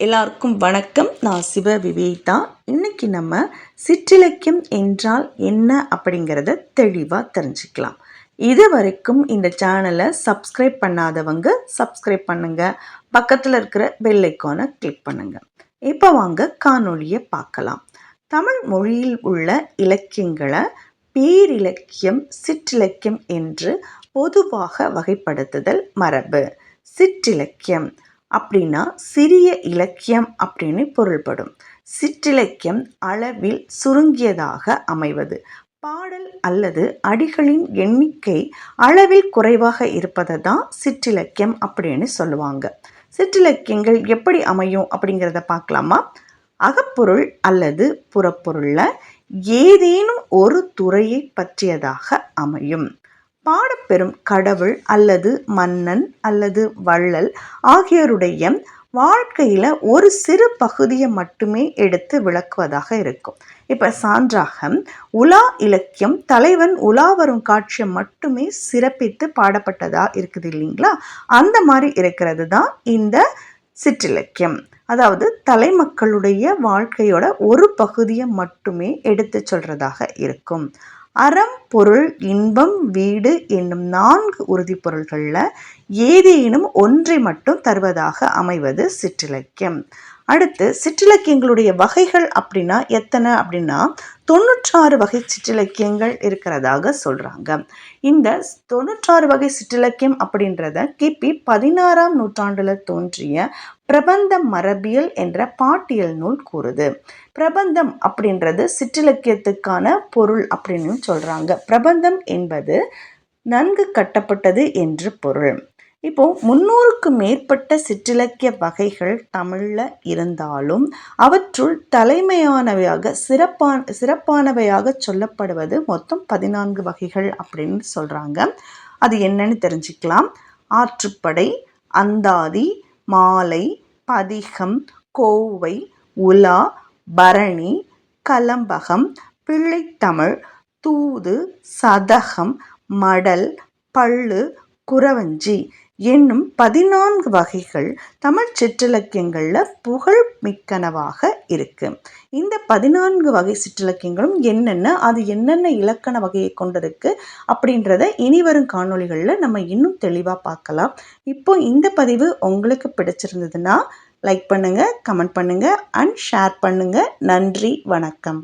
எல்லாருக்கும் வணக்கம். நான் சிவ விவேதா. இன்னைக்கு நம்ம சிற்றிலக்கியம் என்றால் என்ன அப்படிங்கிறத தெளிவாக தெரிஞ்சுக்கலாம். இது வரைக்கும் இந்த சேனலை சப்ஸ்கிரைப் பண்ணாதவங்க சப்ஸ்கிரைப் பண்ணுங்கள் பக்கத்தில் இருக்கிற பெல்லைக்கானை கிளிக் பண்ணுங்கள் இப்போ வாங்க காணொளியை பார்க்கலாம். தமிழ் மொழியில் உள்ள இலக்கியங்களை பேரிலக்கியம் சிற்றிலக்கியம் என்று பொதுவாக வகைப்படுத்துதல் மரபு. சிற்றிலக்கியம் அப்படின்னா சிறிய இலக்கியம் அப்படின்னு பொருள்படும். சிற்றிலக்கியம் அளவில் சுருங்கியதாக அமைவது. பாடல் அல்லது அடிகளின் எண்ணிக்கை அளவில் குறைவாக இருப்பதை தான் சிற்றிலக்கியம் அப்படின்னு சொல்லுவாங்க. சிற்றிலக்கியங்கள் எப்படி அமையும் அப்படிங்கிறத பார்க்கலாமா? அகப்பொருள் அல்லது புறப்பொருளில் ஏதேனும் ஒரு துறையை பற்றியதாக அமையும். பாடப்பெறும் கடவுள் அல்லது மன்னன் அல்லது வள்ளல் ஆகியோருடைய வாழ்க்கையில் ஒரு சிறு பகுதியை மட்டுமே எடுத்து விளக்குவதாக இருக்கும். இப்போ சான்றாக உலா இலக்கியம் தலைவன் உலா வரும் காட்சியை மட்டுமே சிறப்பித்து பாடப்பட்டதாக இருக்குது இல்லைங்களா? அந்த மாதிரி இருக்கிறது தான் இந்த சிற்றிலக்கியம். அதாவது தலைமக்களுடைய வாழ்க்கையோட ஒரு பகுதியை மட்டுமே எடுத்து சொல்கிறதாக இருக்கும். அறம் பொருள் இன்பம் வீடு என்னும் நான்கு உறுதிப்பொருள்களில் ஏதேனும் ஒன்றை மட்டும் தருவதாக அமைவது சிற்றிலக்கியம். அடுத்து சிற்றிலக்கியங்களுடைய வகைகள் அப்படின்னா எத்தனை அப்படின்னா தொண்ணூற்றாறு வகை சிற்றிலக்கியங்கள் இருக்கிறதாக சொல்கிறாங்க இந்த தொண்ணூற்றாறு வகை சிற்றிலக்கியம் அப்படின்றத கிபி பதினாறாம் நூற்றாண்டில் தோன்றிய பிரபந்த மரபியல் என்ற பாட்டியல் நூல் கூறுது. பிரபந்தம் அப்படின்றது சிற்றிலக்கியத்துக்கான பொருள் அப்படின்னு சொல்கிறாங்க பிரபந்தம் என்பது நன்கு கட்டப்பட்டது என்று பொருள். இப்போ முன்னூறுக்கு மேற்பட்ட சிற்றிலக்கிய வகைகள் தமிழில் இருந்தாலும் அவற்றுள் தலைமையானவையாக சிறப்பான சிறப்பானவையாக சொல்லப்படுவது மொத்தம் பதினான்கு வகைகள் அப்படின்னு சொல்கிறாங்க அது என்னன்னு தெரிஞ்சுக்கலாம். ஆற்றுப்படை அந்தாதி மாலை பதிகம் கோவை உலா பரணி கலம்பகம் பிள்ளைத்தமிழ் தூது சதகம் மடல் பள்ளு குறவஞ்சி என்னும் பதினான்கு வகைகள் தமிழ் சிற்றிலக்கியங்களில் புகழ் மிக்கனவாக இருக்கு. இந்த பதினான்கு வகை சிற்றிலக்கியங்களும் என்னென்ன அது என்னென்ன இலக்கண வகையை கொண்டிருக்கு அப்படின்றத இனி வரும் காணொலிகளில் நம்ம இன்னும் தெளிவாக பார்க்கலாம். இப்போ இந்த பதிவு உங்களுக்கு பிடிச்சிருந்ததுன்னா லைக் பண்ணுங்கள் கமெண்ட் பண்ணுங்கள் அண்ட் ஷேர் பண்ணுங்கள் நன்றி வணக்கம்.